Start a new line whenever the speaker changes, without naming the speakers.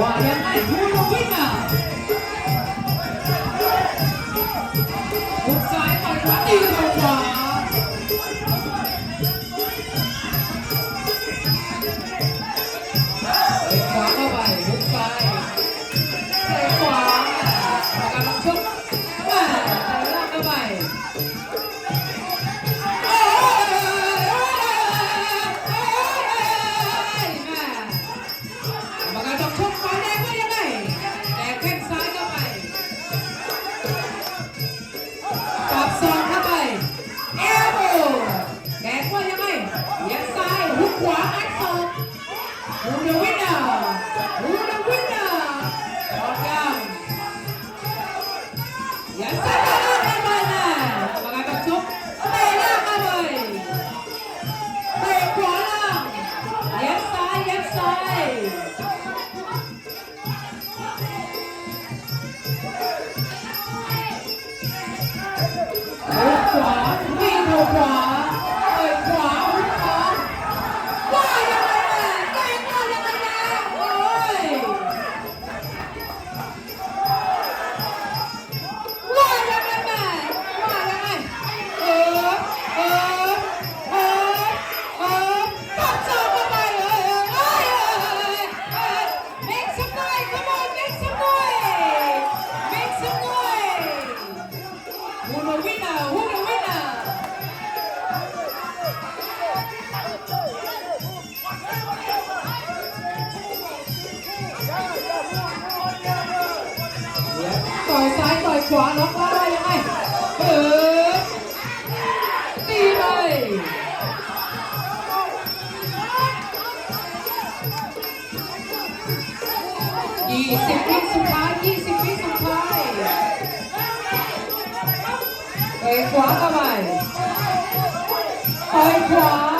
ว่ายังไงคุณลงวิ่ะหุซ้ายต่ขวาตีด้วยขวา ขวาอัดศอกเดี๋ยวเว้น ขวาน้อกได้ยังไงเปิดตีเลยยี่สิบวิสุดท้ายยี่สิบวิสุดท้ายเตะขวาเข้าไปเตะขวา